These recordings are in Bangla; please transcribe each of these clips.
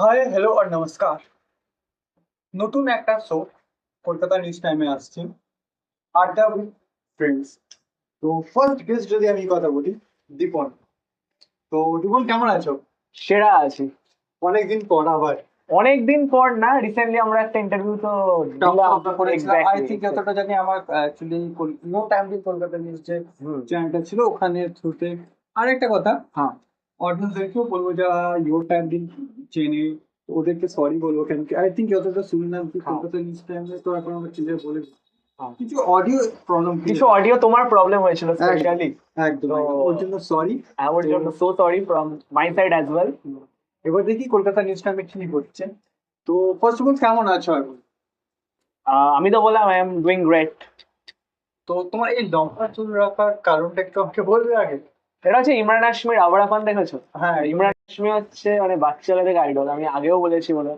হাই হ্যালো আর নমস্কার। নতুন একটা শো কলকাতা নিউজ টাইমে আসছি। আড্ডা উইথ ফ্রেন্ডস তো ফার্স্ট গেস্ট যদি আমি কথা বলি দীপন। তো দীপন কেমন আছো? সেরা আছি। অনেকদিন পর আবার। অনেকদিন পর না রিসেন্টলি আমরা একটা ইন্টারভিউ তো আই থিঙ্ক যতটা জানি আমার actually no time to Kolkata news যে চ্যানেলটা ছিল ওখানে থ্রুতে আরেকটা কথা। হ্যাঁ। অডিয়েন্সদেরকেও বলব যারা টাইম দিন চেনে ওদেরকে সরি বলব কেন কি আই থিঙ্ক যতটা শুনলাম কি হ্যাঁ। কলকাতা নিউজ টাইমে তো এখন আমরা ক্লিয়ার বলে। হ্যাঁ। কিছু অডিও প্রবলেম কিছু অডিও তোমার প্রবলেম হয়েছিল স্পেশালি একদম একদম। ওর জন্য সরি আমার জন্য so sorry from my side as well এবার দেখি কলকাতা নিউজ টাইমে কি হচ্ছে তো ফার্স্ট অফ অল কেমন আছো এখন আমি তো বললাম আই এম ডুইং গ্রেট তো তোমার এই লম্বা চুল রাখার কারণটা একটু আমাকে বলবে আগে এটা হচ্ছে ইমরান হাশমির আবার আপান দেখেছ? হ্যাঁ ইমরান হাশমি হচ্ছে মানে বাচ্চারা থেকে আইডল আমি আগেও বলেছি বলে।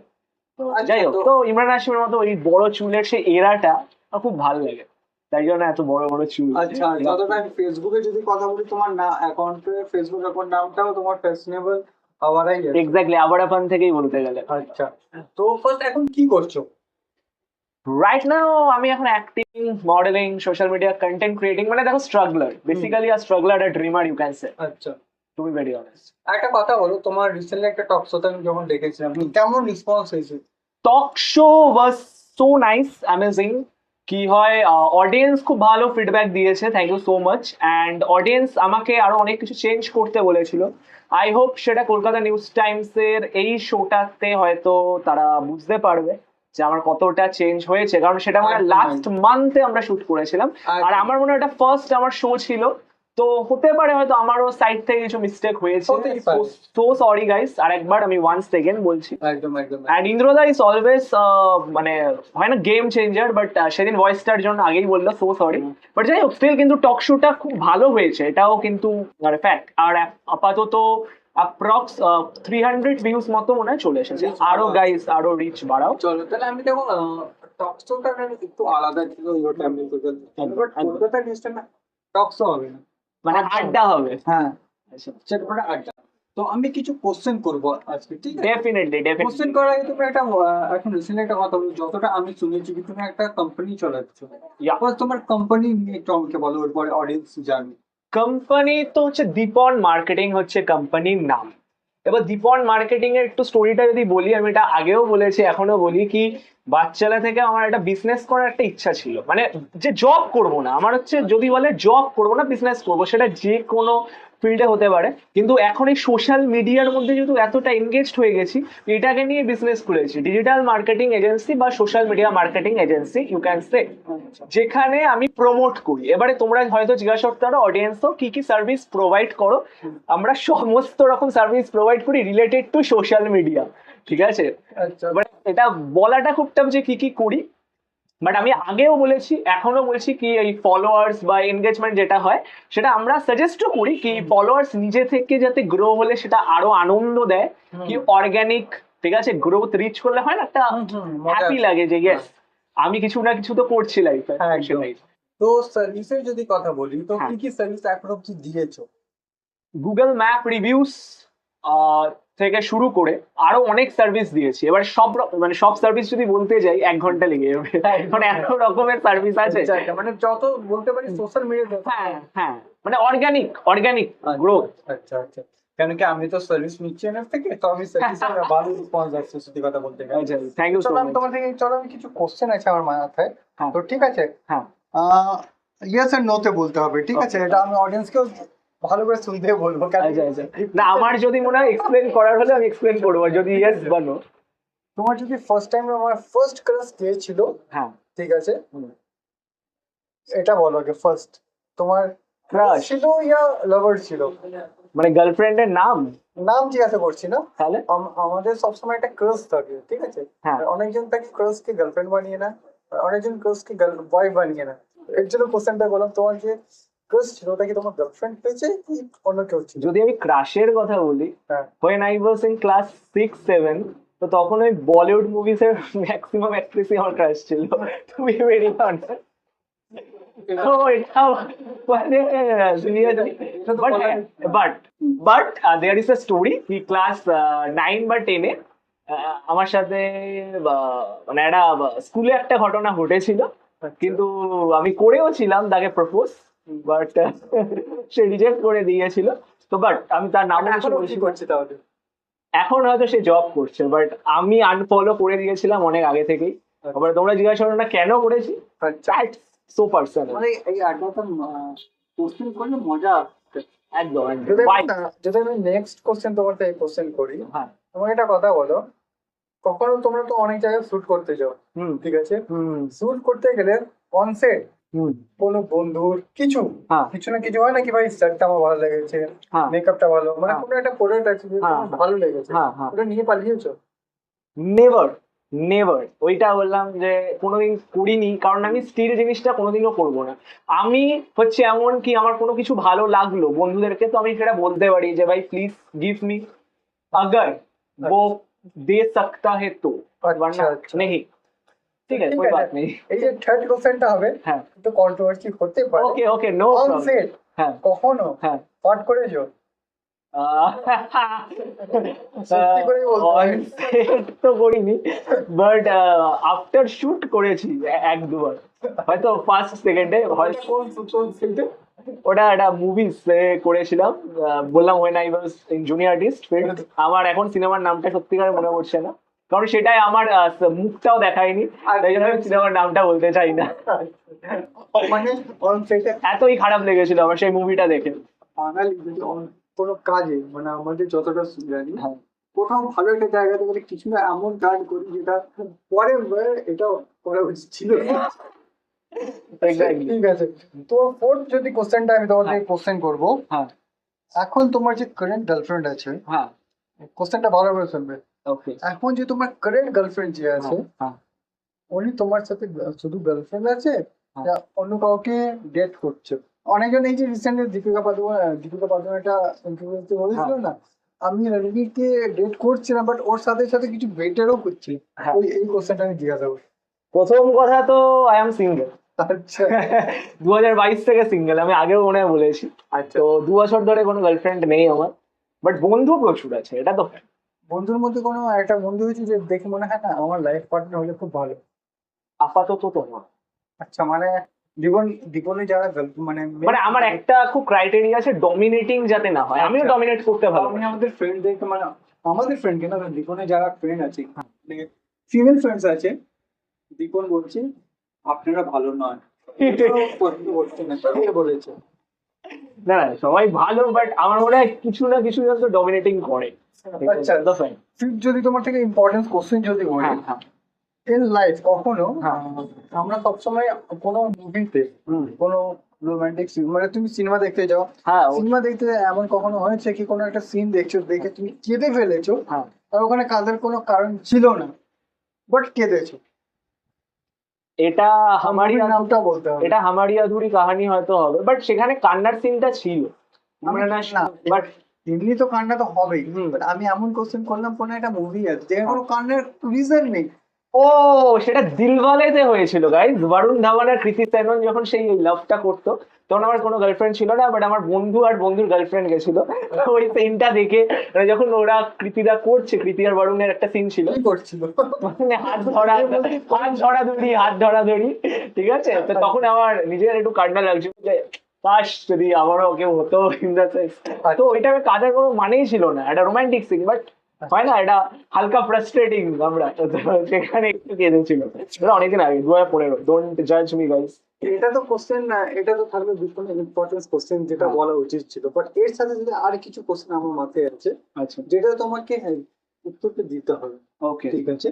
তো আচ্ছা, যাই হোক তো- ইমরান হাশমির মতো ওই বড় চুলের সেই এরাটা খুব ভালো লাগে। তাই জন্য এত বড় বড় চুল। আচ্ছা যতটা আমি ফেসবুকে যদি কথা বলি তোমার না অ্যাকাউন্টে ফেসবুক অ্যাকাউন্ট নামটাও তোমার ফ্যাশনেবল হওয়ারাই এক্স্যাক্টলি আবার থেকেই বলতে গেলে। আচ্ছা তো ফার্স্ট এখন কি করছ? রাইট নাও আমি এখন acting modelling social media content creating মানে দেখো struggler basically a struggler a dreamer you can say আচ্ছা। টু বি ভেরি অনেস্ট একটা কথা বলো তোমার রিসেন্টলি একটা টক শোতে আমি যখন দেখেছিলাম কেমন রেসপন্স হয়েছে? Talk show was so nice amazing কি হয় অডিয়েন্স খুব ভালো ফিডব্যাক দিয়েছে thank you so much and audience আমাকে আরও অনেক কিছু চেঞ্জ করতে বলেছিল। আই হোপ সেটা কলকাতা নিউজ টাইমসের এই শোটাতে হয়তো তারা বুঝতে পারবে। যে আমার কতটা চেঞ্জ হয়েছে কারণ সেটা মানে লাস্ট মান্থে আমরা শুট করেছিলাম। আর আমার মনে হয় এটা ফার্স্ট আমার শো ছিল। তো হতে পারে হয়তো আমারও সাইড থেকে কিছু মিস্টেক হয়েছে। সো সরি গাইস আর একবার আমি ওয়ান সেকেন্ড বলছি। একদম একদম অ্যান্ড ইন্দ্রদা ইজ অলওয়েজ মানে হয় না গেম চেঞ্জার বাট সেদিন ভয়েসটার জন্য আগেই বলল সো সরি বাট যাই হোক স্টিল কিন্তু টক শোটা খুব ভালো হয়েছে এটাও কিন্তু মানে ফ্যাক্ট আর আপাতত অ্যাপ্রক্স থ্রি হান্ড্রেড ভিউজ মতো মনে হয় চলে এসেছে। আরও গাইস আরও রিচ বাড়াও। চলো তাহলে আমি দেখো টক শোটা একটু আলাদা ছিল ইয়োর টাইম কলকাতা না টক শো হবে না। মানে আচ্ছা। আড্ডা হবে। হ্যাঁ সেটা আড্ডা। তো আমি কিছু কোশ্চেন করব আজকে ঠিক আছে? ডেফিনেটলি কোশ্চেন ডেফিনেটলি করার আগে তুমি একটা এখন রিসেন্ট একটা কথা বলি। যতটা আমি শুনেছি তুমি একটা কোম্পানি চালাচ্ছ. তোমার কোম্পানি নিয়ে একটু আমাকে বলো এরপরে অডিয়েন্স জানবে কোম্পানি তো হচ্ছে দীপন মার্কেটিং হচ্ছে কোম্পানির নাম। এবার দীপন মার্কেটিং এর একটু স্টোরিটা যদি বলি, আমি এটা আগেও বলেছি এখনও বলি কি বাচ্চালা থেকে আমার একটা বিজনেস করার একটা ইচ্ছা ছিল। মানে যে জব করব না, আমার হচ্ছে যদি বলে জব করব না বিজনেস করব, সেটা যে কোনো ফিল্ডে হতে পারে। কিন্তু এখন এই সোশ্যাল মিডিয়ার মধ্যে যেহেতু এতটা এনগেজড হয়ে গেছি এটাকে নিয়ে বিজনেস খুলেছি। ডিজিটাল মার্কেটিং এজেন্সি বা social media marketing agency you can say যেখানে আমি প্রমোট করি। এবারে তোমরা হয়তো জিজ্ঞাসা করতে পারো অডিয়েন্সও কি কি সার্ভিস প্রোভাইড করো? আমরা সমস্ত রকম সার্ভিস প্রোভাইড করি রিলেটেড টু সোশ্যাল মিডিয়া ঠিক আছে? আচ্ছা। এটা বলাটা খুব টাফ যে কি কি করি। বাট আমি আগেও বলেছি এখনও বলছি কি এই ফলোয়ার্স বা এনগেজমেন্ট যেটা হয় সেটা আমরা সাজেস্টও করি কি ফলোয়ার্স নিজে থেকে যাতে গ্রো হলে সেটা আরও আনন্দ দেয় কি অর্গানিক ঠিক আছে? গ্রোথ রিচ করলে হয় না একটা হ্যাপি লাগে যে ইয়েস আমি কিছু না কিছু তো করছি লাইফে হ্যাঁ। তো সার্ভিসের যদি কথা বলি তো হ্যাঁ। কি কি সার্ভিস এখন অবধি দিয়েছ? গুগল ম্যাপ রিভিউস থেকে শুরু করে আরও অনেক সার্ভিস দিয়েছি। এবার সব মানে সব সার্ভিস যদি বলতে যাই এক ঘণ্টা লেগে যাবে। মানে এত রকমের সার্ভিস আছে। আচ্ছা, আচ্ছা, মানে যত বলতে পারি সোশ্যাল মিডিয়া হ্যাঁ হ্যাঁ মানে অর্গানিক অর্গানিক গ্রোথ আচ্ছা আচ্ছা কেন কি আমি তো সার্ভিস নিচ্ছি থেকে তো আমি সার্ভিসের ভালো রেসপন্স আসছে সত্যি কথা বলতে গেলে। আচ্ছা থ্যাংক ইউ চলো আমি তোমার থেকে চলো আমি কিছু কোশ্চেন আছে আমার মাথায়। হ্যাঁ। তো ঠিক আছে? হ্যাঁ। ইয়েস আর নোতে বলতে হবে ঠিক আছে? এটা আমি অডিয়েন্সকেও ভালো করে শুনতে বলব আচ্ছা আচ্ছা। না আমার যদি মনে হয় এক্সপ্লেন করার হলে আমি এক্সপ্লেন করব যদি ইয়েস বলো তোমার যদি ফার্স্ট টাইম আমার ফার্স্ট ক্লাস কে ছিল হ্যাঁ। ঠিক আছে? এটা বলো আগে ফার্স্ট তোমার Crush. ছিল ইয়া লাভার ছিল? মানে গার্লফ্রেন্ডের নাম? নাম জিজ্ঞাসা করছি না? তাহলে? আম- আমাদের সবসময় একটা ক্রাশ থাকে ঠিক আছে? হ্যাঁ। অনেকজন তাকে ক্রাশ কে গার্লফ্রেন্ড বানিয়ে না আর অনেকজন ক্রাশ কে ওয়াইফ বানিয়ে না এর জন্য কোশ্চেনটা বললাম তোমার যে ক্রাশ ছিল ওটা কি তোমার গার্লফ্রেন্ড হয়েছে কি অন্য কেউ ছিল যদি আমি ক্রাশের কথা বলি হ্যাঁ। when I was in class six seven তো তখন ওই বলিউড মুভিসের ম্যাক্সিমাম অ্যাক্ট্রেসই আমার ক্রাশ ছিল। টু বি ভেরি অনেস্ট তো এটাও মানে but but but there a story কি ক্লাস নাইন বা টেনে আহ, আমার সাথে মানে একটা স্কুলে একটা ঘটনা ঘটেছিল। কিন্তু আমি করেও ছিলাম তাকে প্রপোজ বাট সে রিজেক্ট করে দিয়েছিল। তো বাট আমি তার নাম এখন কি তাহলে? এখন হয়তো সে জব করছে বাট আমি আনফলো করে দিয়েছিলাম অনেক আগে থেকেই। আবার তোমরা জিজ্ঞাসা করো না কেন করেছি? আচ্ছা। সো পার্সোনাল মানে এই আড্ডাটা কোশ্চেন করলে মজা একদম যদি আমি- নেক্সট কোশ্চেন তোমার থেকে কোশ্চেন করি হ্যাঁ। তোমাকে একটা কথা বলো কখনো তোমরা তো অনেক জায়গায় শুট করতে যাও হুম। ঠিক আছে? হুম। শুট করতে গেলে অন সেট হুম কোনো বন্ধুর কিছু হ্যাঁ কিছু না কিছু হয় নাকি ভাই শার্টটা আমার ভালো লেগেছে হ্যাঁ মেকআপটা ভালো মানে হ্যাঁ। কোনো একটা প্রোডাক্ট আছে যেটা হ্যাঁ, আমার হ্যাঁ। ভালো লেগেছে হ্যাঁ হ্যাঁ ওটা নিয়ে পালিয়েছো নেভার নেভার ওইটা বললাম যে কোনোদিন করিনি কারণ আমি স্টিল জিনিসটা কোনোদিনও করবো না আমি হচ্ছে এমন কি আমার কোনো কিছু ভালো লাগলো বন্ধুদেরকে তো আমি সেটা বলতে পারি যে ভাই প্লিজ গিভ মি अगर वो दे सकता है तो वरना अच्छा। नहीं ঠিক আছে থার্ড হবে কন্ট্রোভার্সি ওকে নো হ্যাঁ। আফটার শুট হ্যাঁ। হ্যাঁ। করেছি? এক দুবার। হয়তো ফার্স্ট সেকেন্ডে ওটা একটা মুভি করেছিলাম বললাম ওয়েন আমার এখন সিনেমার নামটা সত্যিকার মনে পড়ছে না। কারণ সেটাই আমার মুখটাও দেখায়নি। তাই জন্য আমি সিনেমার নামটা বলতে চাই না। মানে এতই খারাপ লেগেছিল আমার সেই মুভিটা দেখে। বাঙালি যদি কোনো কাজে মানে আমাদের যতটা জানি হ্যাঁ। কোথাও ভালো একটা জায়গাতে গেলে কিছু না এমন কাজ করি যেটা পরে এটা করা উচিত ছিল. ঠিক আছে। তো ফোর্থ যদি কোশ্চেনটা আমি তোমাকে কোশ্চেন করব হ্যাঁ। এখন তোমার যে কারেন্ট গার্লফ্রেন্ড আছে হ্যাঁ। কোশ্চেনটা ভালো করে শুনবে। ওকে এখন যে তোমার কারেন্ট গার্লফ্রেন্ড যে আছে হ্যাঁ। উনি তোমার সাথে শুধু গার্লফ্রেন্ড আছে হ্যাঁ। অন্য কাউকে ডেট করছে। অনেকজন এই যে রিসেন্টলি দীপিকা পাদুকোন দীপিকা পাদুকোন একটা ইন্টারভিউতে বলেছিল হ্যাঁ। না আমি রণবীরকে ডেট করছি না বাট ওর সাথে সাথে কিছু বেটারও করছি। হ্যাঁ। ওই এই কোশ্চেনটা আমি জিজ্ঞাসা করছি। প্রথম কথা তো আই এম সিঙ্গেল আচ্ছা। দু হাজার বাইশ থেকে সিঙ্গেল আমি আগেও মনে হয় বলেছি। আচ্ছা। তো দু বছর ধরে কোনো গার্লফ্রেন্ড নেই আমার বাট বন্ধু প্রচুর আছে এটা তো। বন্ধুর মধ্যে কোনো একটা বন্ধু হয়েছে যে দেখে মনে হয় না আমার লাইফ পার্টনার হলে খুব ভালো? আপাতত তো না। আচ্ছা মানে জীবন জীবনে যারা মানে মানে আমার একটা খুব ক্রাইটেরিয়া আছে ডমিনেটিং যাতে না হয়। আমিও আচ্ছা। ডমিনেট করতে ভালো আমি আমাদের ফ্রেন্ডদেরকে মানে আমাদের ফ্রেন্ড কেন দীপনে যারা ফ্রেন্ড আছে মানে ফিমেল ফ্রেন্ডস আছে দীপন বলছে আপনারা ভালো নয় বলেছে? না না সবাই ভালো বাট আমার মনে হয় কিছু না কিছু জন তো ডমিনেটিং করে। আচ্ছা ফিফথ যদি তোমার থেকে ইম্পর্টেন্স কোশ্চেন যদি করি হ্যাঁ হ্যাঁ। ইন লাইফ কখনো হ্যাঁ। আমরা সবসময় কোনো মুভিতে হুম। কোনো রোমান্টিক সিন মানে তুমি সিনেমা দেখতে যাও হ্যাঁ সিনেমা দেখতে এমন কখনো হয়েছে কি কোনো একটা সিন দেখছ দেখে তুমি কেঁদে ফেলেছো? হ্যাঁ। আর ওখানে কাঁদার কোনো কারণ ছিল না বাট কেঁদেছো। এটা হামারি নামটা বলতে হবে। এটা হামারি আধুরি কাহানি হয়তো হবে বাট সেখানে কান্নার সিনটা ছিল। আমরা না বাট এমনি তো কান্না তো হবেই। But আমি এমন কোশ্চেন করলাম কোনো একটা মুভি আছে যেখানে কোনো কান্নার রিজন নেই। ও সেটা দিলওয়ালেতে হয়েছিল গাইজ বরুণ ধাওয়ান আর কৃতি সেনন যখন সেই লাভটা করতো তখন আমার কোনো গার্লফ্রেন্ড ছিল না বাট আমার বন্ধু আর বন্ধুর গার্লফ্রেন্ড গেছিল। ওই সিনটা দেখে মানে যখন ওরা কৃতিরা করছে কৃতি আর বরুণের একটা সিন ছিল। করছিল? মানে হাত ধরা হাত ধরা ধরি হাত ধরা ধরি ঠিক আছে? তো তখন আমার নিজের একটু কান্না লাগছিল যে কাশ যদি আমারও কেউ হতো ইন দ্য সেন্স তো ওইটা কাজের কোনো মানেই ছিল না। একটা রোমান্টিক সিন বাট হয় না এটা হালকা ফ্রাস্ট্রেটিং আমরা। সেখানে একটু কেঁদেছিল এটা অনেকদিন আগে দু হাজার পনেরো। ডোন্ট জাজ মি গাইস এটা তো কোশ্চেন না এটা তো থাকবে বিপন্ন ইম্পর্টেন্স কোশ্চেন যেটা হ্যাঁ। বলা উচিত ছিল। বাট এর সাথে যদি আর কিছু কোশ্চেন আমার মাথায় আছে আচ্ছা। যেটা তোমাকে হ্যাঁ, উত্তরটা দিতে হবে। ওকে ঠিক আছে?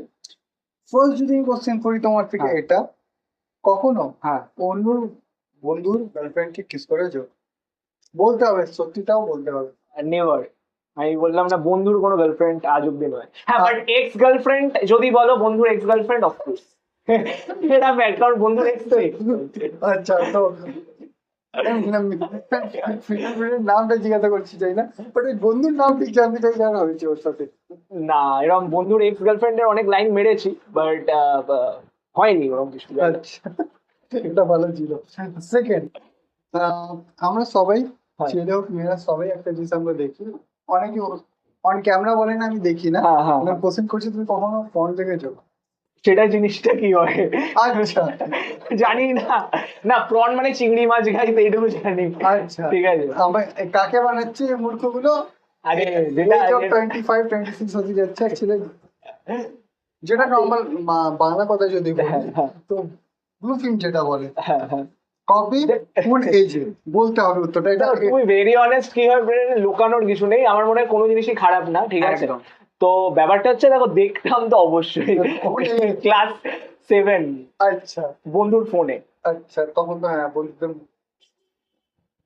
ফার্স্ট যদি আমি কোশ্চেন করি তোমার থেকে হ্যাঁ। এটা কখনো হ্যাঁ। অন্য বন্ধুর গার্লফ্রেন্ডকে কিস করেছ? বলতে হবে সত্যিটাও বলতে হবে। নেভার আমি বললাম না বন্ধুর কোনো গার্লফ্রেন্ড আজ অব্দি নয়। হ্যাঁ বাট এক্স গার্লফ্রেন্ড যদি বলো বন্ধুর এক্স গার্লফ্রেন্ড অফকোর্স এটা fact, কারণ বন্ধুর এক্স তো। আচ্ছা তো নামটা জিজ্ঞাসা করছি চাই না? বাট ওই বন্ধুর নাম ঠিক জানতে চাই জানা হয়েছে ওর সাথে। না এরকম বন্ধুর এক্স গার্লফ্রেন্ডের অনেক লাইন মেরেছি বাট হয়নি ওরকম কিছু আচ্ছা। এটা ভালো ছিল। সেকেন্ড আমরা সবাই হ্যাঁ। ছেলে হোক মেয়েরা সবাই একটা জিনিস আমরা দেখি। অনেকে অন ক্যামেরা বলে না আমি দেখি না। হ্যাঁ হ্যাঁ। কোশ্চেন করছি তুমি কখনো ফোন দেখেছ? সেটা জিনিসটা কি হয়? আচ্ছা। জানি না। না প্রন মানে চিংড়ি মাছ খাই তো এইটুকু জানি। আচ্ছা। ঠিক আছে। আমার কাকে বানাচ্ছে মূর্খগুলো? আরে যেটা টোয়েন্টি ফাইভ টোয়েন্টি সিক্স হতে যাচ্ছে অ্যাকচুয়ালি যেটা নর্মাল বাংলা কথা যদি বলি হ্যাঁ, হ্যাঁ, তো ব্লু ফিল্ম যেটা বলে। হ্যাঁ, হ্যাঁ। কবে কোন এজে বলতে হবে উত্তরটা। এটা তুমি ভেরি অনেস্ট কি হয় লুকানোর কিছু নেই। আমার মনে হয় কোনো জিনিসই খারাপ না ঠিক আছে? তো ব্যাপারটা হচ্ছে দেখো দেখতাম তো অবশ্যই। ক্লাস সেভেন আচ্ছা। বন্ধুর ফোনে আচ্ছা তখন তো হ্যাঁ বলতাম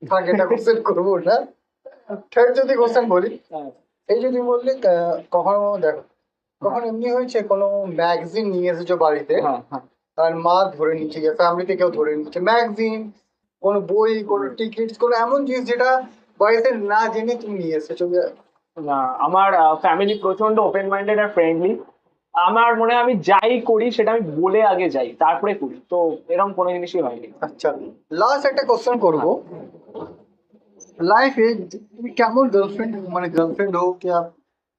থাক এটা কোশ্চেন করব না। থার্ড যদি কোশ্চেন বলি এই যদি বললে কখনো দেখো কখনো এমনি হয়েছে কোনো ম্যাগজিন নিয়ে এসেছ বাড়িতে? হ্যাঁ হ্যাঁ। আর মা ধরে নিচ্ছে গিয়ে ফ্যামিলিতে কেউ ধরে নিচ্ছে। ম্যাগজিন কোনো বই কোনো টিকিট কোনো এমন জিনিস যেটা বাড়িতে না জেনে তুমি নিয়ে এসেছ। যে না আমার ফ্যামিলি প্রচণ্ড ওপেন মাইন্ডেড আর ফ্রেন্ডলি আমার মনে হয় আমি যাই করি সেটা আমি বলে আগে যাই তারপরে করি। তো এরকম কোনো জিনিসই হয়নি। আচ্ছা লাস্ট একটা কোশ্চেন করব। লাইফে তুমি কেমন গার্লফ্রেন্ড মানে গার্লফ্রেন্ড হোক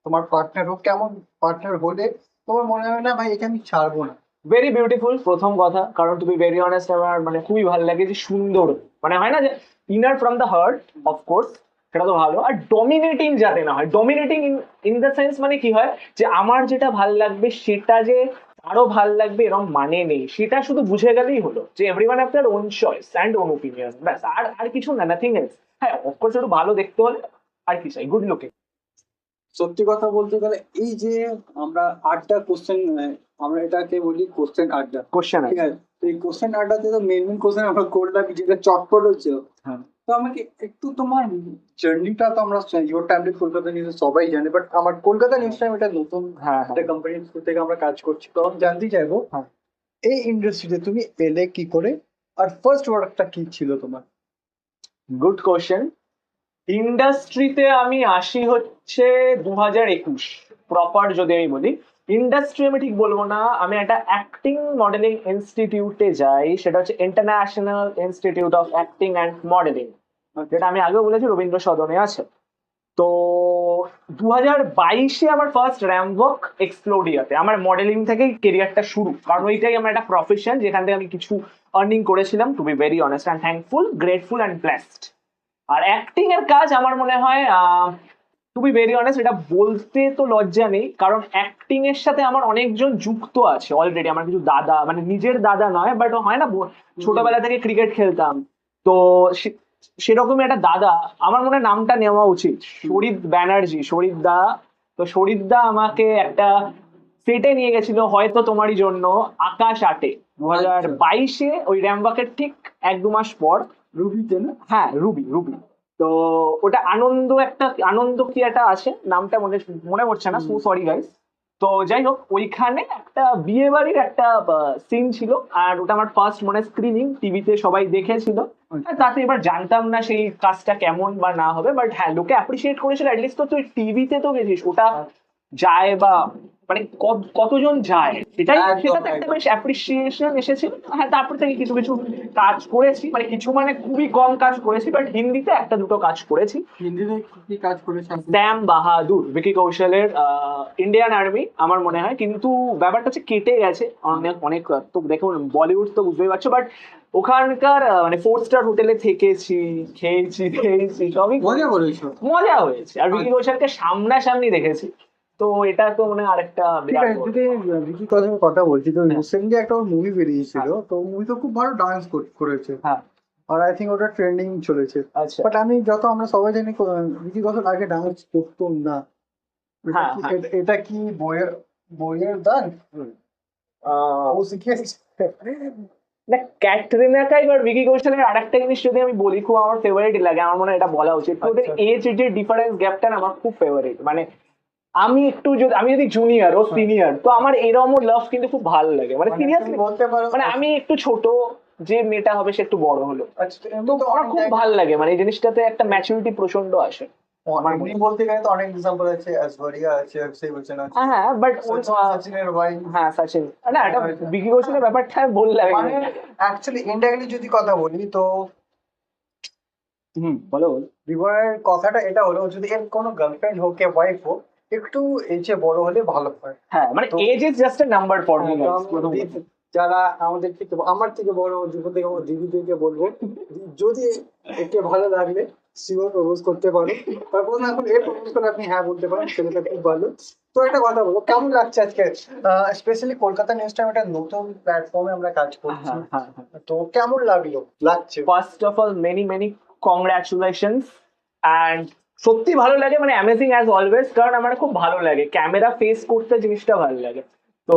তোমার পার্টনার হোক কেমন পার্টনার হলে তোমার মনে হয় না ভাই একে আমি ছাড়বো না ভেরি বিউটিফুল প্রথম কথা। কারণ তুমি ভেরি অনেস্ট আমার মানে খুবই ভালো লাগে যে সুন্দর। মানে হয় না যে inner from the heart of course সেটা তো ভালো। আর ডমিনেটিং যাতে না হয় ডমিনেটিং ইন দ্য সেন্স মানে কি হয় যে আমার যেটা ভালো লাগবে, সেটা যে আরও ভালো লাগবে এরকম মানে নেই। সেটা শুধু বুঝে গেলেই হলো যে এভরিওয়ান হ্যাভ তার own choice and own opinion ব্যাস, আর আর কিছু না নাথিং এলস হ্যাঁ অফকোর্স একটু ভালো দেখতে হলে আর কি চাই গুড লুকিং সত্যি কথা বলতে গেলে এই যে আমরা আটটা কোশ্চেন আমরা এটাকে বলি কোশ্চেন আড্ডা। কোশ্চেন ঠিক আছে? তো এই কোশ্চেন আড্ডাতে তো মেন মেন কোশ্চেন আমরা করলাম যেটা চটপট হচ্ছে। হ্যাঁ। তো আমাকে একটু তোমার জার্নিটা তো আমরা ইয়োর ট্যাবলেট কলকাতা নিউজ সবাই জানে বাট আমার কলকাতা নিউজ টাইম এটা নতুন হ্যাঁ একটা কোম্পানির থ্রু থেকে আমরা কাজ করছি। তো আমি জানতে চাইব হ্যাঁ। এই ইন্ডাস্ট্রিতে তুমি এলে কি করে? আর ফার্স্ট ওয়ার্কটা কি ছিল তোমার? গুড কোশ্চেন ইন্ডাস্ট্রিতে আমি আসি হচ্ছে দু হাজার একুশ প্রপার যদি আমি বলি। ইন্ডাস্ট্রি আমি ঠিক বলব না আমি একটা অ্যাক্টিং মডেলিং ইনস্টিটিউটে যাই সেটা হচ্ছে international institute of acting and modelling যেটা আমি আগেও বলেছি রবীন্দ্র সদনে আছে। তো দু হাজার বাইশে আমার ফার্স্ট র্যামওয়ার্ক এক্সপ্লোডিয়াতে আমার মডেলিং থেকেই কেরিয়ারটা শুরু কারণ ওইটাই আমার একটা প্রফেশন যেখান থেকে আমি কিছু আর্নিং করেছিলাম to be very honest and thankful grateful and blessed R acting এর কাজ আমার মনে হয় টু বি ভেরি অনেস্ট এটা বলতে তো লজ্জা নেই কারণ অ্যাক্টিং এর সাথে আমার অনেকজন যুক্ত আছে অলরেডি আমার কিছু দাদা মানে নিজের দাদা নয় বাট হয় না ছোটবেলা থেকে ক্রিকেট খেলতাম। তো সেরকমই একটা দাদা। আমার মনে নামটা নেওয়া উচিত। শরীদ ব্যানার্জি শরীদ দা। তো শরীদ দা আমাকে একটা সেটে নিয়ে গেছিল হয়তো তোমারই জন্য আকাশ আটে। দু হাজার বাইশে ওই র্যামবাকের ঠিক এক দু মাস পর রুবিতে না? হ্যাঁ রুবি রুবি। তো ওটা আনন্দ একটা আনন্দ কি একটা আছে নামটা মনে মনে পড়ছে না সো সরি গাইস তো যাই হোক ওইখানে একটা বিয়ে বাড়ির একটা সিন ছিল আর ওটা আমার ফার্স্ট মনে স্ক্রিনিং টিভিতে সবাই দেখেছিল। আর তাতে এবার জানতাম না সেই কাজটা কেমন বা না হবে বাট হ্যাঁ লোকে অ্যাপ্রিসিয়েট করেছিল অ্যাটলিস্ট তো তুই টিভিতে তো গেছিস ওটা যায় বা মানে কত- কতজন যায়? সেটাই সেটাতে একটা বেশ অ্যাপ্রিসিয়েশন এসেছিল হ্যাঁ তারপর থেকে কিছু কিছু কাজ করেছি। মানে কিছু মানে খুবই কম কাজ করেছি বাট হিন্দিতে একটা দুটো কাজ করেছি। হিন্দিতে কি কাজ করেছে? স্যাম বাহাদুর বিকি কৌশলের ইন্ডিয়ান আর্মি আমার মনে হয়। কিন্তু ব্যাপারটা হচ্ছে কেটে গেছে। অনেক অনেক তো দেখুন বলিউড তো বুঝতেই পারছ বাট ওখানকার মানে ফোর স্টার হোটেলে থেকেছি খেয়েছি খেয়েছি সবই মজা করেছ? মজা হয়েছে। আর বিকি কৌশলকে সামনাসামনি দেখেছি। তো এটা তো মানে আরেকটা। যদি কথা। কথা বলছি তো হ্যাঁ। রিসেন্টলি একটা মুভি বেরিয়েছিল তো মুভি তো খুব ভালো ডান্স করেছে। হ্যাঁ। আর আই থিঙ্ক ওটা ট্রেন্ডিং চলেছে। আচ্ছা। বাট আমি যত আমরা সবাই জানি বিকি কৌশল আগে ডান্স করতো না। এটা হ্যাঁ, কি- হ্যাঁ। এটা- এটা কি বইয়ের বইয়ের দান ও শিখিয়েছে। না ক্যাটরিনা কাইফ আর ভিকি কৌশলের আরেকটা জিনিস যদি আমি বলি খুব আমার ফেভারিট লাগে আমার মনে হয় এটা বলা উচিত। তো ওদের আচ্ছা। এজ যে ডিফারেন্স গ্যাপটা আমার খুব ফেভারিট মানে আমি একটু যদি আমি যদি জুনিয়র ও সিনিয়র তো আমার এরকম লাভ কিন্তু খুব ভালো লাগে। মানে মানে সিরিয়াসলি বলতে পারো মানে আমি একটু ছোট যে মেয়েটা হবে সে একটু বড় হলো। আচ্ছা তো আমার খুব ভালো লাগে মানে এই জিনিসটাতে একটা ম্যাচুরিটি প্রচণ্ড আসে। আমার বলতে গেলে তো অনেক এক্সাম্পল আছে ঐশ্বরিয়া আছে অভিষেক বচ্চন আছে। হ্যাঁ হ্যাঁ বাট সচিনের ভাই হ্যাঁ সচিন না এটা ভিকি কৌশলের ব্যাপারটা বললাম মানে অ্যাকচুয়ালি ইনডাইরেক্টলি যদি কথা বলি তো হুম বলো কথাটা এটা হলো যদি এর কোনো গার্লফ্রেন্ড হোক কে ওয়াইফ হোক একটু এই যে বড় হলে ভালো হয়। হ্যাঁ মানে age is just a number for me যারা আমাদের থেকে আমার থেকে বড় জীবন থেকে আমার দিদি থেকে বলব যদি একে ভালো লাগলে শিওর প্রপোজ করতে পারো। তারপর না এখন এর প্রপোজ করে আপনি হ্যাঁ বলতে পারেন ছেলেটা খুব ভালো। তো একটা কথা বলো কেমন লাগছে আজকে? স্পেশালি কলকাতা নিউজ টাইম একটা নতুন প্ল্যাটফর্মে আমরা কাজ করছি। হ্যাঁ হ্যাঁ হ্যাঁ। তো কেমন লাগল? লাগছে। First of all many many congratulations and সত্যি ভালো লাগে মানে অ্যামেজিং অ্যাজ অলওয়েজ কারণ আমার খুব ভালো লাগে। ক্যামেরা ফেস করতে জিনিসটা ভালো লাগে। তো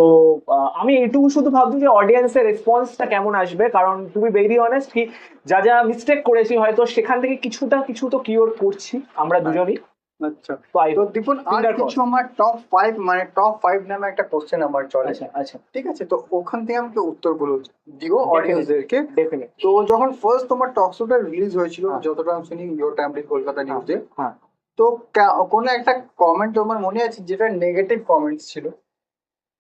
আমি এইটুকু শুধু ভাবছি যে অডিয়েন্সের রেসপন্সটা কেমন আসবে কারণ তুমি ভেরি অনেস্ট কি যা যা মিস্টেক করেছি হয়তো সেখান থেকে কিছুটা কিছু তো কিওর করছি আমরা দুজনই। আচ্ছা। তো দীপন আর কিছু আমার টপ ফাইভ মানে টপ ফাইভ নামে একটা কোশ্চেন আমার চলে। আচ্ছা আচ্ছা। ঠিক আছে? তো ওখান থেকে আমাকে উত্তরগুলো দিও অডিয়েন্সদেরকে ডেফিনেট তো যখন ফার্স্ট তোমার টক শোটা রিলিজ হয়েছিল হ্যাঁ। যতটা আমি শুনি ইয়োর টাইমলি কলকাতা নিউজে হ্যাঁ তো কোনো একটা কমেন্ট তোমার মনে আছে যেটা নেগেটিভ কমেন্টস ছিল?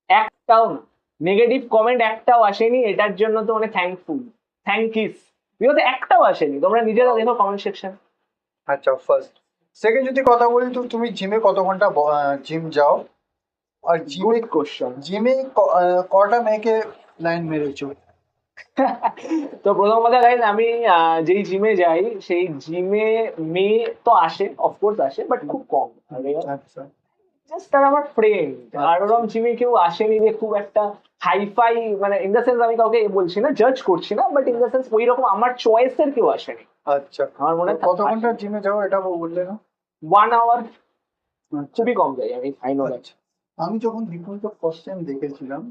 একটাও না। নেগেটিভ কমেন্ট একটাও আসেনি এটার জন্য তো মানে থ্যাঙ্কফুল থ্যাংক ইস বিকজ একটাও আসেনি। তোমরা নিজেরা দেখো কমেন্ট সেকশন আচ্ছা ফার্স্ট সেকেন্ড যদি কথা বলি তো তুমি জিমে কত ঘণ্টা জিম যাও? আর জিমে কোশ্চেন জিমে কটা মেয়েকে লাইন মেরেছো? তো প্রথম কথা গাইজ আমি যেই জিমে যাই সেই জিমে মেয়ে তো আসে অফকোর্স আসে বাট খুব কম। আচ্ছা। জাস্ট তারা আমার ফ্রেন্ড আর ওরকম জিমে কেউ আসেনি যে খুব একটা হাইফাই মানে ইন দ্য সেন্স আমি কাউকে বলছি না জাজ করছি না বাট ইন দ্য সেন্স ওই রকম আমার চয়েসের কেউ আসেনি। আচ্ছা। আমার মনে হয় কত ঘণ্টা জিমে যাও এটা বললে না? ওয়ান আওয়ার খুবই কম যাই আমি আই নো দ্যাট আমি যখন দীপনকে ফার্স্ট টাইম দেখেছিলাম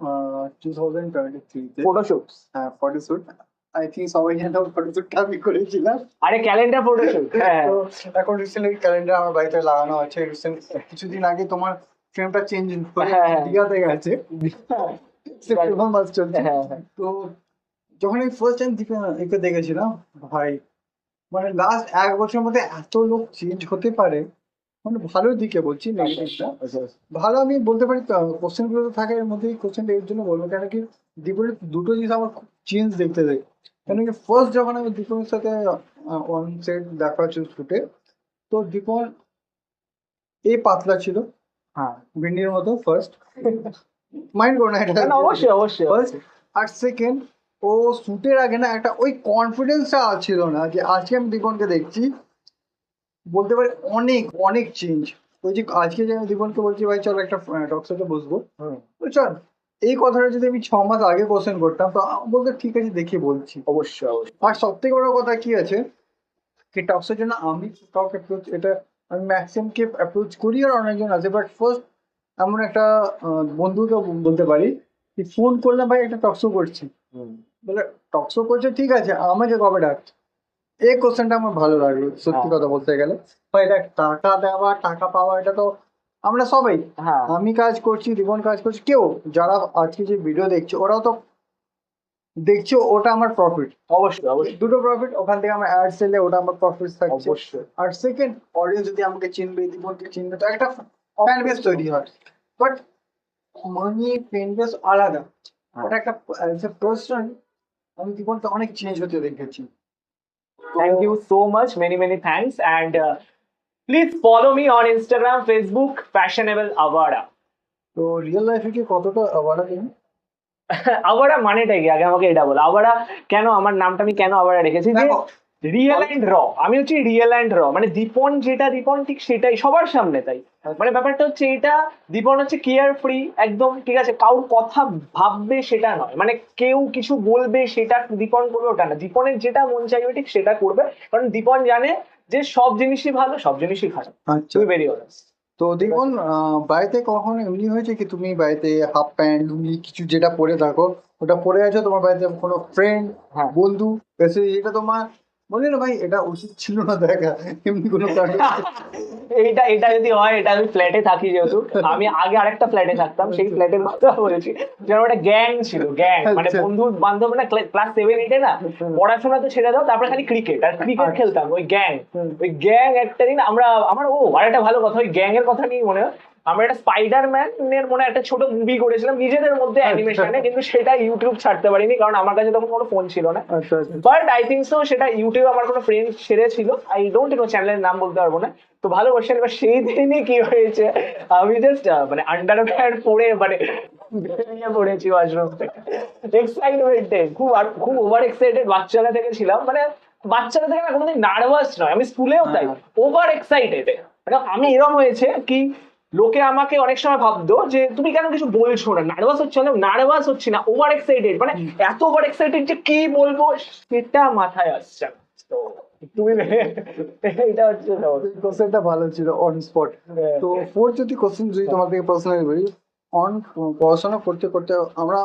টু থাউজেন্ড টোয়েন্টি থ্রিতে ফটোশুট ফটোশুট আই থিঙ্ক সবাই জানো ফটোশুটটা আমি করেছিলাম। আরে ক্যালেন্ডার ফটোশুট হ্যাঁ। এখন রিসেন্টলি ক্যালেন্ডার আমার বাড়িতে লাগানো আছে রিসেন্ট কিছুদিন আগে তোমার ফ্রেমটা চেঞ্জ করে হ্যাঁ, হ্যাঁ। গেছে। সেপ্টেম্বর মাস চলছে। হ্যাঁ হ্যাঁ। তো যখন আমি ফার্স্ট টাইম দীপে দেখেছিলাম ভাই মানে লাস্ট এক বছরের মধ্যে এত লোক চেঞ্জ হতে পারে মানে ভালো দিকে বলছি নেগেটিভটা ভালো আমি বলতে পারি কোশ্চেনগুলো তো থাকে এর মধ্যে কোশ্চেনটা এর জন্য বলব কেন কি দীপনের দুটো জিনিস আমার খুব চেঞ্জ দেখতে দেয়। কেন কি ফার্স্ট যখন আমি দীপনের সাথে অন সেট দেখা হচ্ছে শুটে তো দীপন এই পাতলা ছিল। হ্যাঁ। ভিন্ডির মতো ফার্স্ট মাইন্ড করো না এটা। অবশ্যই অবশ্যই First, আর সেকেন্ড ও শুটের আগে না একটা ওই কনফিডেন্সটা ছিল না যে আজকে আমি দীপনকে দেখছি। বলতে পারি অনেক অনেক চেঞ্জ ওই যে আজকে যে আমি দীপনকে বলছি ভাই চল একটা টকশোতে বসবো। চল এই কথাটা যদি আমি ছ মাস আগে কোশ্চেন করতাম তো বলতে ঠিক আছে দেখি বলছি। অবশ্যই অবশ্যই। আর সব থেকে বড় কথা কি আছে? কি টক্সের জন্য আমি কাউকে অ্যাপ্রোচ এটা আমি ম্যাক্সিমামকে অ্যাপ্রোচ করি আর অনেকজন আছে। বাট ফার্স্ট এমন একটা বন্ধুকে বলতে পারি ফোন করলাম ভাই একটা টকশো করছি। বলে টকশো করছে ঠিক আছে আমাকে কবে ডাকছে? এই কোশ্চেনটা আমার ভালো লাগল সত্যি হ্যাঁ। কথা বলতে গেলে। দেখ টাকা দেওয়া টাকা পাওয়া এটা তো আমরা সবাই হ্যাঁ। আমি কাজ করছি রিবন কাজ করছি কেউ যারা আজকে যে ভিডিও দেখছে ওরাও তো দেখছ ওটা আমার প্রফিট অবশ্যই অবশ্যই। দুটো প্রফিট ওখান থেকে আমার অ্যাড সেলে ওটা আমার প্রফিট থাকছে। অবশ্যই। আর সেকেন্ড অডিয়েন্স যদি আমাকে চিনবে দীপনকে চিনবে তো একটা ফ্যান বেস তৈরি হয়। বাট মানি ফ্যান বেস আলাদা। ওটা একটা প্রশ্ন আমি দীপনকে অনেক চেঞ্জ হতে দেখেছি। Thank you so much Many, many thanks. And please please follow me on Instagram, Facebook, Fashionable তো রিয়েল লাইফে কি কতটা আবার আবারা মানেটা কি? আগে আমাকে এটা বলো। আবারা কেন আমার নামটা আমি কেন আবারা রেখেছি? যে রিয়েল অ্যান্ড র আমি হচ্ছি রিয়েল অ্যান্ড র মানে দীপন যেটা দীপন ঠিক সেটাই সবার সামনে তাই। মানে ব্যাপারটা হচ্ছে এটা দীপন হচ্ছে কেয়ার ফ্রি একদম ঠিক আছে কারোর কথা ভাববে সেটা নয়। মানে কেউ কিছু বলবে সেটা দীপন করবে ওটা না। দীপনের যেটা মন চাইবে ঠিক সেটা করবে। কারণ দীপন জানে যে সব জিনিসই ভালো সব জিনিসই খারাপ। আচ্ছা। টু ভেরি অনেস্ট তো দেখুন বাড়িতে কখনো এমনি হয়েছে কি তুমি বাড়িতে হাফ প্যান্ট লুঙ্গি কিছু যেটা পরে থাকো ওটা পরে আছো তোমার বাড়িতে কোনো ফ্রেন্ড হ্যাঁ। বন্ধু? এসে এটা তোমার বলে না ভাই এটা উচিত ছিল না দেখা। এমনি কোনো এইটা এটা যদি হয় এটা আমি ফ্ল্যাটে থাকি যেহেতু। আমি আগে আরেকটা ফ্ল্যাটে থাকতাম সেই ফ্ল্যাটের কথা বলেছি। যেমন একটা গ্যাং ছিল গ্যাং মানে আচ্ছা। বন্ধু বান্ধব না ক্লাস সেভেন এইটে না পড়াশোনা তো ছেড়ে দাও তারপরে খালি ক্রিকেট আর ক্রিকেট আচ্ছা। খেলতাম ওই গ্যাং ওই গ্যাং একটা দিন আমরা আমার ও আর একটা ভালো কথা ওই গ্যাং এর কথা নিয়ে মনে হয়। আমরা একটা স্পাইডারম্যান এর মনে একটা ছোট মুভি করেছিলাম নিজেদের মধ্যে অ্যানিমেশনে কিন্তু সেটা ইউটিউব ছাড়তে পারিনি কারণ আমার কাছে তখন কোনো ফোন ছিল না। আচ্ছা আচ্ছা। বাট আই থিঙ্ক সো সেটা ইউটিউব আমার কোনো ফ্রেন্ড ছেড়েছিল। আই ডোন্ট নো চ্যানেলের নাম বলতে পারব না। তো ভালো কোশ্চেন এবার সেই দিনই কি হয়েছে আমি জাস্ট মানে আন্ডার প্যান্ট পরে মানে বেরিয়ে পড়েছি ওয়াশরুম থেকে এক্সাইটমেন্টে খুব আর খুব ওভার এক্সাইটেড বাচ্চারা থেকে ছিলাম। মানে বাচ্চারা থেকে না কোনোদিন নার্ভাস নয় আমি স্কুলেও তাই ওভার এক্সাইটেড মানে আমি এরকম হয়েছে কি লোকে আমাকে অনেক সময় ভাবতো যে তুমি কেন কিছু বলছো না? নার্ভাস হচ্ছে না? নার্ভাস হচ্ছি না? ওভার এক্সাইটেড মানে এত ওভার এক্সাইটেড যে কি বলব? সেটা মাথায় আসছে না। তুমি এটা হচ্ছে কোশ্চেনটা ভালো ছিল অন স্পট তো ফোর্থ যদি কোশ্চেন যদি তোমার থেকে পার্সোনালি বলি অন পড়াশোনা করতে করতে আমরা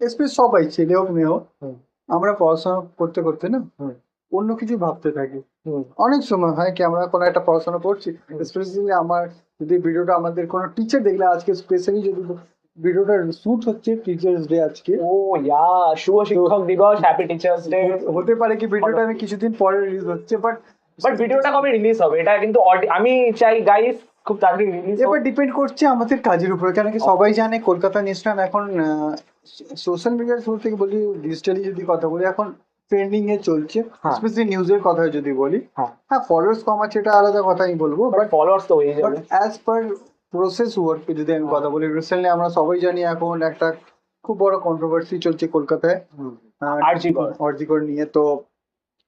স্পেস সবাই ছেলে হোক মেয়ে হোক আমরা পড়াশোনা করতে করতে না অন্য কিছু ভাবতে থাকি। অনেক সময় হয় কি আমরা কোনো একটা পড়াশোনা করছি স্পেশালি আমার যদি ভিডিওটা আমাদের কোনো টিচার দেখলে আজকে স্পেশালি যদি ভিডিওটা শুট হচ্ছে টিচার্স ডে আজকে। ও ইয়া শুভ শিক্ষক দিবস হ্যাপি টিচার্স ডে হতে পারে কি ভিডিওটা আমি কিছুদিন পরে রিলিজ হচ্ছে বাট বাট ভিডিওটা কবে রিলিজ হবে? এটা কিন্তু আমি চাই গাইস খুব তাড়াতাড়ি রিলিজ এবার ডিপেন্ড করছে আমাদের কাজের উপরে কেন কি সবাই জানে কলকাতা নিউজ এখন সোশ্যাল মিডিয়ার শুরু থেকে বলি ডিজিটালি যদি কথা বলি এখন ট্রেন্ডিং এ চলছে। হ্যাঁ। স্পেশালি নিউজের কথা যদি বলি। হ্যাঁ। হ্যাঁ ফলোয়ার্স কম আছে এটা আলাদা কথা আমি বলব বাট ফলোয়ার্স তো হয়ে যাবে। অ্যাজ পার প্রসেস ওয়ার্ক যদি আমি হ্যাঁ। কথা বলি রিসেন্টলি আমরা সবাই জানি এখন একটা খুব বড় কন্ট্রোভার্সি চলছে কলকাতায়। RG কর। আরজিকর নিয়ে। তো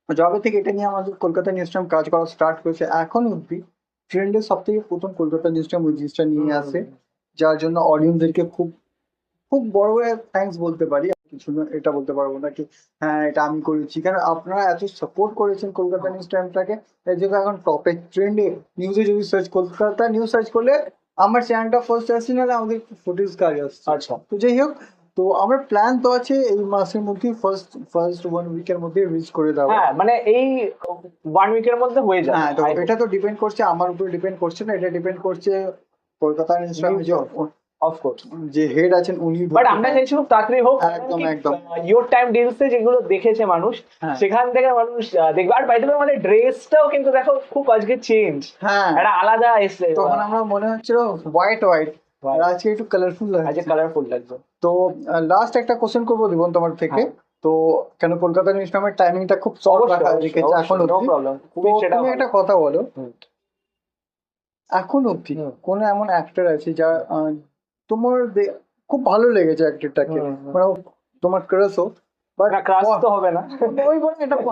যবে থেকে এটা নিয়ে আমাদের কলকাতা নিউজ টাইম কাজ করা স্টার্ট করেছে এখন অব্দি ট্রেন্ডের সব থেকে প্রথম কলকাতা নিউজ টাইম ওই জিনিসটা নিয়ে আসে। যার জন্য অডিয়েন্সদেরকে খুব খুব বড় থ্যাঙ্কস বলতে পারি। কিছু না এটা বলতে পারব না কি হ্যাঁ এটা আমি করেছি। কারণ আপনারা এত সাপোর্ট করেছেন কলকাতা নিউজ টাইমটাকে এর জন্য এখন টপে ট্রেন্ডে নিউজে যদি সার্চ কলকাতা নিউজ সার্চ করলে আমার চ্যানেলটা ফার্স্ট আসছে না আমাদের ফুটেজ কাজ আসছে। আচ্ছা। তো যাই হোক তো আমার প্ল্যান তো আছে এই মাসের মধ্যে ফার্স্ট ফার্স্ট ওয়ান উইকের মধ্যে রিচ করে দেওয়া। হ্যাঁ মানে এই ওয়ান উইকের মধ্যে হয়ে যাবে। হ্যাঁ তো এটা তো ডিপেন্ড করছে আমার উপরে ডিপেন্ড করছে না এটা ডিপেন্ড করছে কলকাতা নিউজ যে অফ কোর্স যে হেড আছেন উনি বাট আমরা চাইছি খুব তাড়াতাড়ি হোক একদম, একদম। ইয়োর টাইম ডিলসে যেগুলো দেখেছে মানুষ হ্যাঁ। সেখান থেকে মানুষ দেখবে। আর বাইরে আমাদের ড্রেসটাও কিন্তু দেখো খুব আজকে চেঞ্জ হ্যাঁ। একটা আলাদা এসছে তখন আমরা মনে হচ্ছিল হোয়াইট হোয়াইট আর আজকে একটু কালারফুল আজকে কালারফুল লাগছে। তো লাস্ট একটা কোশ্চেন করব দিবন তোমার থেকে। হ্যাঁ। তো কেন কলকাতা নিউজ টাইমের টাইমিংটা খুব শর্ট রাখা রেখেছে এখন তুমি একটা কথা বলো। এখন অব্দি কোন এমন অ্যাক্টর আছে যা তোমার খুব ভালো লেগেছে অ্যাক্টরটাকে। মানে তোমার ক্রাশ হোক হবে না। ওই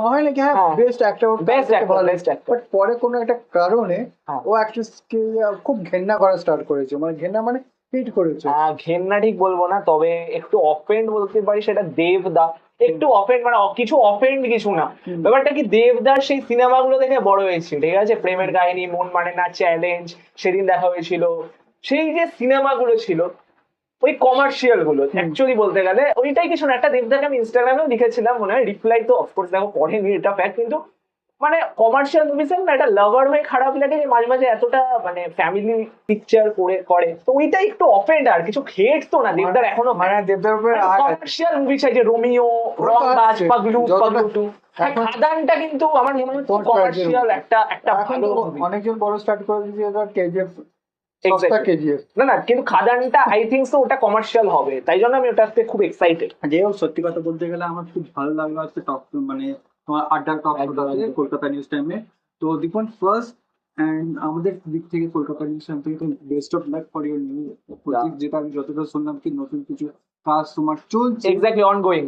হয় নাকি হ্যাঁ হ্যাঁ। Best actor best actor best actor but পরে কোনো একটা কারণে হ্যাঁ। ও অ্যাক্ট্রেসকে খুব ঘেন্না করা স্টার্ট করেছে। মানে ঘেন্না মানে হিট করেছে। ঘেন্না ঠিক বলব না তবে একটু অফেন্ড বলতে পারি সেটা দেবদা। একটু অফেন্ড মানে কিছু অফেন্ড কিছু না। ব্যাপারটা কি দেবদার সেই সিনেমাগুলো দেখে বড় হয়েছি। ঠিক আছে? প্রেমের কাহিনী মন মানে না চ্যালেঞ্জ সেদিন দেখা হয়েছিল। সেই যে সিনেমাগুলো ছিল ওই কমার্শিয়ালগুলো অ্যাকচুয়ালি বলতে গেলে ওইটাই কিছু না একটা দেবদাকে আমি ইনস্টাগ্রামেও লিখেছিলাম মনে হয় রিপ্লাই তো অফকোর্স দেখো পড়েনি এটা ফ্যাক্ট কিন্তু মানে কমার্শিয়াল মুভিস না এটা লাভার হয়ে খারাপ লাগে যে মাঝে মাঝে এতটা মানে ফ্যামিলি পিকচার করে করে। তো ওইটাই একটু অফেন্ড আর কিছু খেট তো না দেবদার এখনও মানে দেবদার উপরে কমার্শিয়াল মুভি চাই যে রোমিও রংবাজ পাগলু পাগলু খাদানটা কিন্তু আমার মনে হয় কমার্শিয়াল একটা একটা ভালো অনেকজন বড় স্টার্ট করে দিয়েছে. কেজিএফ না না কিন্তু খাদানটা আই থিঙ্ক ওটা কমার্শিয়াল হবে। তাই জন্য আমি ওটাতে খুব এক্সাইটেড হোক সত্যি কথা বলতে গেলে আমার খুব ভালো লাগল আজকে টক মানে তোমার আড্ডার টক। কলকাতা নিউজ টাইমে তো দীপন ফার্স্ট অ্যান্ড আমাদের দিক থেকে কলকাতা নিউজ টাইম থেকে best of luck for your new project যেটা আমি যতটা শুনলাম কি নতুন কিছু কাজ তোমার চলছে। Exactly ongoing.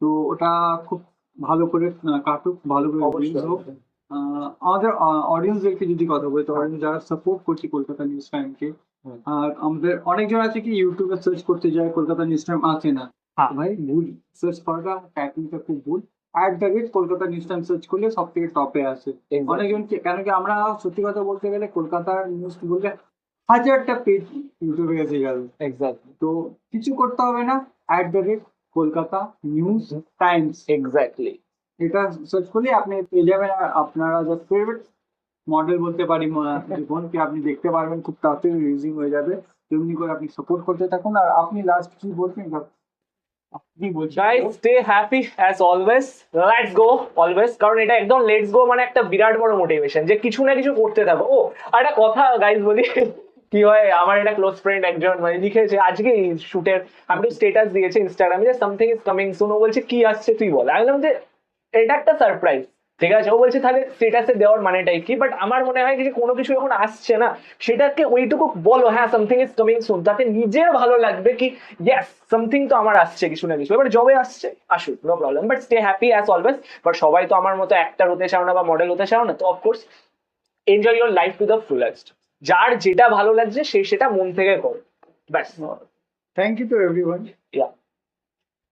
তো ওটা খুব ভালো করে কাটুক ভালো করে হোক। আমাদের অডিয়েন্সদেরকে যদি কথা বলি তো audience যারা সাপোর্ট করছে কলকাতা নিউজ টাইমকে। আর আমাদের অনেকজন আছে কি ইউটিউবে সার্চ করতে যায় কলকাতা নিউজ টাইম আসে না। হ্যাঁ। ভাই ভুল সার্চ করাটা টাইপিংটা খুব ভুল। At the rate Kolkata news time search করলে সব থেকে টপে আসে অনেকজন কেন কি আমরা সত্যি কথা বলতে গেলে কলকাতার নিউজ বলতে হাজারটা পেজ ইউটিউবে এসে যাবে এক্স্যাক্টলি তো কিছু করতে হবে না। At the rate Kolkata news times exactly এটা সার্চ করলে আপনি পেয়ে যাবেন। আপনারা যা ফেভারিট মডেল বলতে পারি ফোনকে আপনি দেখতে পারবেন, খুব তাড়াতাড়ি রিলিজিং হয়ে যাবে। তেমনি করে আপনি সাপোর্ট করতে থাকুন। আর আপনি লাস্ট কি বলছেন? আপনি বলছেন। Guys stay happy as always let's go always কারণ এটা একদম লেটস গো মানে একটা বিরাট বড় মোটিভেশন যে কিছু না কিছু করতে থাকো। ও, আর একটা কথা গাইস বলি, কি হয়, আমার একটা ক্লোজ ফ্রেন্ড একজন মানে লিখেছে, আজকে শুটের আমি স্টেটাস দিয়েছে ইনস্টাগ্রামে যে সামথিং ইজ কামিং সুন ও বলছে, কি আসছে তুই বল। আমি বললাম যে এটা একটা সারপ্রাইজ ঠিক আছে? ও বলছে তাহলে স্টেটাসে দেওয়ার মানেটাই কি? বাট আমার মনে হয় যে কোনো কিছু যখন আসছে না। সেটাকে ওইটুকু বলো হ্যাঁ সামথিং ইজ কামিং সুন তাতে নিজের ভালো লাগবে কি ইয়েস সামথিং তো আমার আসছে কিছু না কিছু। এবার জবে আসছে আসুক no problem but stay happy as always but সবাই তো আমার মতো অ্যাক্টার হতে চাও না বা মডেল হতে চাও না তো of course enjoy your life to the fullest যার যেটা ভালো লাগছে সে সেটা মন থেকে করো। ব্যাস। Thank you to everyone Yeah.